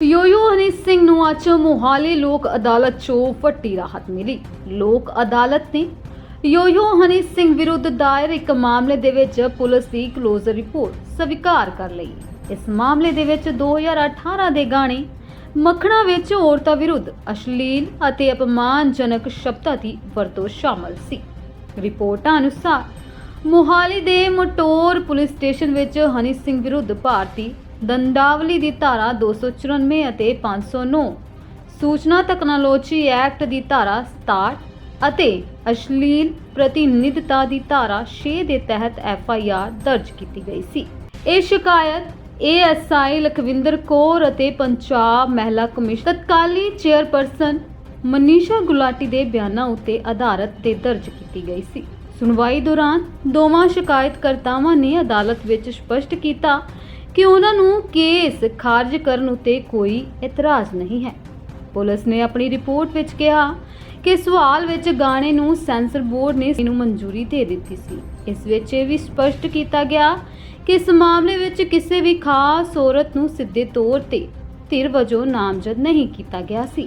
ਯੋਯੋ ਹਨੀ ਸਿੰਘ ਨੂੰ ਅੱਜ ਮੋਹਾਲੀ ਲੋਕ ਅਦਾਲਤ 'ਚੋਂ ਵੱਡੀ ਰਾਹਤ ਮਿਲੀ। ਲੋਕ ਅਦਾਲਤ ਨੇ ਯੋਯੋ ਹਨੀ ਸਿੰਘ ਵਿਰੁੱਧ ਦਾਇਰ ਇੱਕ ਮਾਮਲੇ ਦੇ ਵਿੱਚ ਪੁਲਿਸ ਦੀ ਕਲੋਜ਼ਰ ਰਿਪੋਰਟ ਸਵੀਕਾਰ ਕਰ ਲਈ। ਇਸ ਮਾਮਲੇ ਦੇ ਵਿੱਚ 2018 ਦੇ ਗਾਣੇ, ਮੱਖਣਾ ਵਿੱਚ ਔਰਤਾਂ ਵਿਰੁੱਧ ਅਸ਼ਲੀਲ ਅਤੇ ਅਪਮਾਨਜਨਕ ਸ਼ਬਦਾਂ ਦੀ ਵਰਤੋਂ ਸ਼ਾਮਲ ਸੀ। ਰਿਪੋਰਟਾਂ ਅਨੁਸਾਰ ਮੋਹਾਲੀ ਦੇ ਮਟੋਰ ਪੁਲਿਸ ਸਟੇਸ਼ਨ ਵਿੱਚ ਹਨੀ ਸਿੰਘ ਵਿਰੁੱਧ ਭਾਰਤੀ ਦੰਦਾਵਲੀ ਦੀ ਧਾਰਾ 294 ਅਤੇ 509 ਸੂਚਨਾ ਤਕਨਾਲੋਜੀ ਐਕਟ ਦੀ ਧਾਰਾ 67 ਅਤੇ ਅਸ਼ਲੀਲ ਪ੍ਰਤੀਨਿਧਤਾ ਦੀ ਧਾਰਾ 6 ਦੇ ਤਹਿਤ ਐਫ ਆਈ ਆਰ ਦਰਜ ਕੀਤੀ ਗਈ ਸੀ। ਇਹ ਸ਼ਿਕਾਇਤ ਏਐਸਆਈ ਲਖਵਿੰਦਰ ਕੌਰ ਅਤੇ ਪੰਜਾਬ ਮਹਿਲਾ ਕਮਿਸ਼ਨ ਤਤਕਾਲੀ ਚੇਅਰਪਰਸਨ ਮਨੀਸ਼ਾ ਗੁਲਾਟੀ ਦੇ ਬਿਆਨਾਂ ਉੱਤੇ ਆਧਾਰਿਤ ਤੇ ਦਰਜ ਕੀਤੀ ਗਈ ਸੀ। ਸੁਣਵਾਈ ਦੌਰਾਨ ਦੋਵਾਂ ਸ਼ਿਕਾਇਤਕਰਤਾਵਾਂ ਨੇ ਅਦਾਲਤ ਵਿੱਚ ਸਪਸ਼ਟ ਕੀਤਾ ਕਿ ਉਹਨਾਂ ਨੂੰ ਕੇਸ ਖਾਰਜ ਕਰਨ ਉੱਤੇ ਕੋਈ ਇਤਰਾਜ਼ ਨਹੀਂ ਹੈ। ਪੁਲਿਸ ਨੇ ਆਪਣੀ ਰਿਪੋਰਟ ਵਿੱਚ ਕਿਹਾ ਕਿ ਸਵਾਲ ਵਿੱਚ ਗਾਣੇ ਨੂੰ ਸੈਂਸਰ ਬੋਰਡ ਨੇ ਇਸ ਮਨਜ਼ੂਰੀ ਦੇ ਦਿੱਤੀ ਸੀ। ਇਸ ਵਿੱਚ ਇਹ ਵੀ ਸਪਸ਼ਟ ਕੀਤਾ ਗਿਆ ਕਿ ਇਸ ਮਾਮਲੇ ਵਿੱਚ ਕਿਸੇ ਵੀ ਖਾਸ ਔਰਤ ਨੂੰ ਸਿੱਧੇ ਤੌਰ ਤੇ ਧਿਰ ਵਜੋਂ ਨਾਮਜ਼ਦ ਨਹੀਂ ਕੀਤਾ ਗਿਆ ਸੀ।